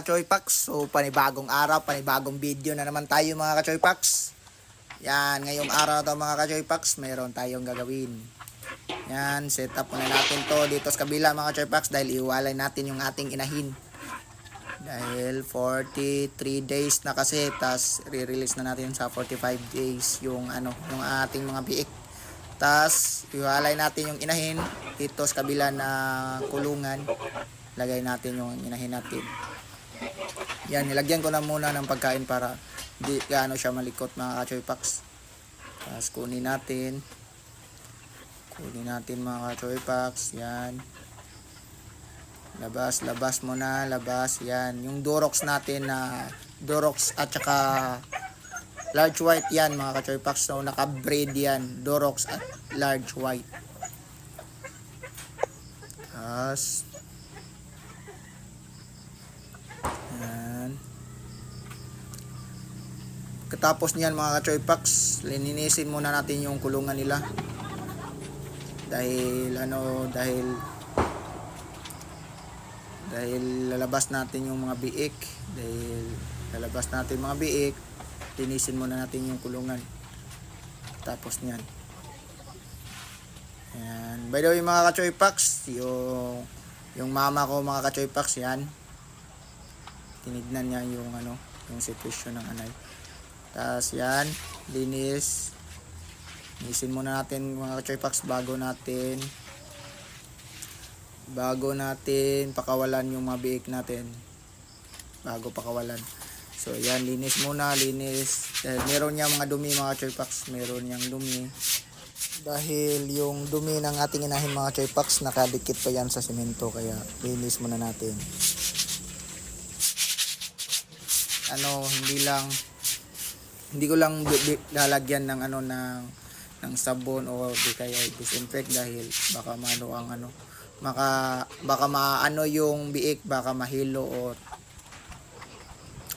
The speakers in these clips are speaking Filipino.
Kachoy Packs. So panibagong araw, panibagong video na naman tayo mga Kachoy Packs. Yan, ngayong araw to mga Kachoy Packs, meron tayong gagawin. Yan, set up muna natin to dito sa kabila mga Kachoy Packs dahil iwalay natin yung ating inahin. Dahil 43 days na kasi, tas re-release na natin sa 45 days yung ano, yung ating mga biik. Tas iwalay natin yung inahin dito sa kabila na kulungan. Lagay natin yung inahin natin. Yan, nilagyan ko na muna ng pagkain para di gaano siya malikot mga kachoy packs. Tapos kunin natin. Kunin natin mga kachoy packs. Yan. Labas, labas mo na, labas. Yan. Yung Durox natin na Durox at saka large white yan mga kachoy packs. So naka-braid yan. Durox at large white. Tapos Katapos niyan mga ka-choy packs, lininisin muna natin yung kulungan nila. Dahil ano, dahil dahil lalabas natin yung mga biik, dahil lalabas natin mga biik, linisin muna natin yung kulungan. Tapos niyan. Yan. By the way mga ka-choy packs, yung yung mama ko mga ka-choy packs yan tinignan niya yung ano yung sitwasyon ng anay tapos yan linis. Linisin muna natin mga choy bago natin bago natin pakawalan yung mga biik natin. Bago pakawalan. So yan linis muna linis. Dahil meron niya mga dumi mga choy meron niyang dumi. Dahil yung dumi ng ating inahin mga choy nakadikit pa yan sa simento kaya linis muna natin. Ano hindi lang hindi ko lang lalagyan ng ano ng ng sabon o di kaya disinfect dahil baka maano ang ano maka baka maano yung biik baka mahilo o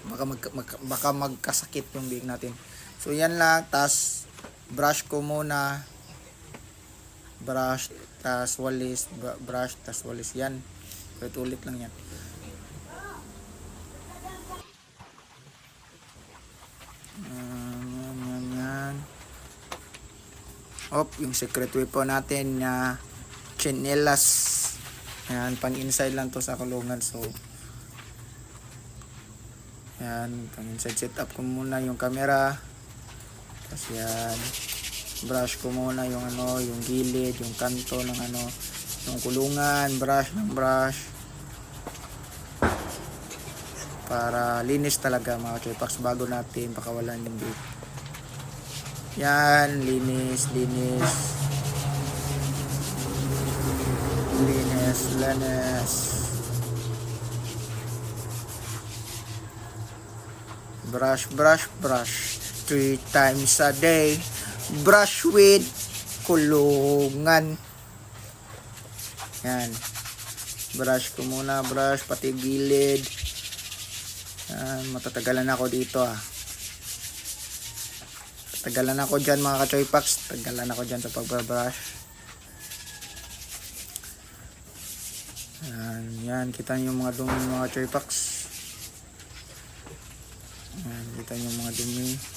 baka mag, mag- baka magkasakit yung biik natin. So yan lang. Tas brush ko muna. Brush tas walis br- brush tas walis. Yan. Ulit ulit lang Yan, yan, yan, yan. Op, yung secret weapon natin na chinelas. Yan, pang inside lang to sa kulungan. So, yan, pang inside setup ko muna yung camera. Tapos yan, brush ko muna yung ano, yung gilid, yung kanto ng ano, yung kulungan, brush ng brush para linis talaga mga chupax bago natin pakawalan yung bait. Yan, linis, linis. Linis, linis. Brush, brush, brush. Three times a day. Brush with kulungan. Yan. Brush ko muna, brush, pati gilid. Yan, matatagalan ako dito ah. Tagalan ako dyan mga ka-choy packs. Tagalan ako dyan sa pagbabrush. Yan, yan. Kita niyo mga dumi mga choy packs. Yan, kita niyo mga dumi.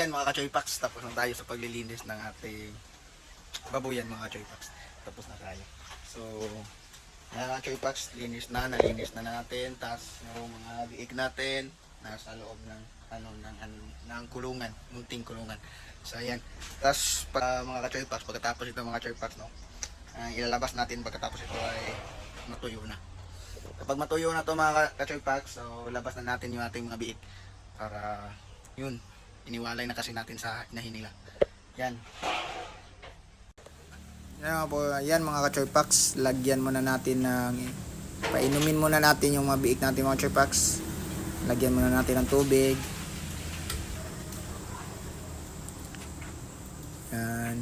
Ayan mga ka-Choy Packs, tapos na tayo sa paglilinis ng ating babuyan mga ka-Choy Packs. Tapos na tayo. So, yan mga ka-Choy Packs, linis na, nalinis na natin. Tapos yung mga biik natin, nasa loob ng ano ng, ano, ng kulungan, munting kulungan. So ayan. Tapos pa mga ka-Choy Packs, pagkatapos ito mga ka-Choy Packs, no, ah, ilalabas natin pagkatapos ito ay matuyo na. Kapag matuyo na to mga ka-Choy Packs, so labas na natin yung ating mga biik para yun, iniwalay na kasi natin sa hinahinila. Yan. Yan po, yan mga ka-Choy Packs, lagyan muna natin ng painumin muna natin yung mga biik natin mga Choy Packs. Lagyan muna natin ng tubig. Yan.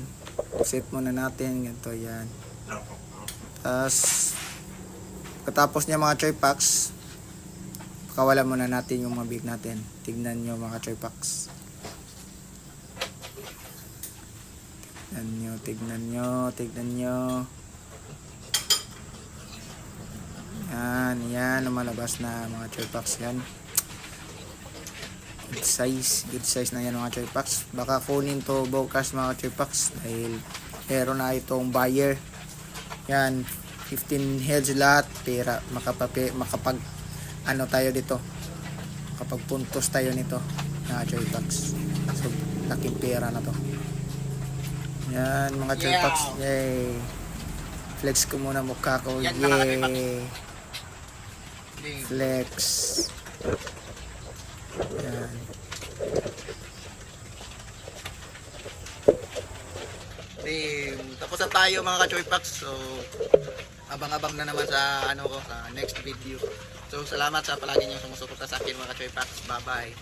Set muna natin. Ganito yan. Tapos, katapos niya mga choy packs, pakawalan muna natin yung mga big natin. Tignan nyo mga choy packs. Tignan nyo, tignan nyo, tignan nyo. Yan, yan, lumalabas na mga choy packs yan. Good size, good size na yan mga choy packs. Baka kunin to bukas mga choy packs dahil meron na itong buyer. Yan, 15 heads lahat, pera, makapapi, makapag, ano tayo dito, kapag puntos tayo nito, mga choy packs. So, laking pera na to. Yan, mga Yeah. packs, yay. Flex ko muna mukha ko, Yan, yay. Flex. Yan. Team, tapos na tayo mga ka-Choy Packs. So, abang-abang na naman sa ano ko sa next video. So, salamat sa palagi niyo sumusuporta sa akin mga ka-Choy Packs. Bye-bye.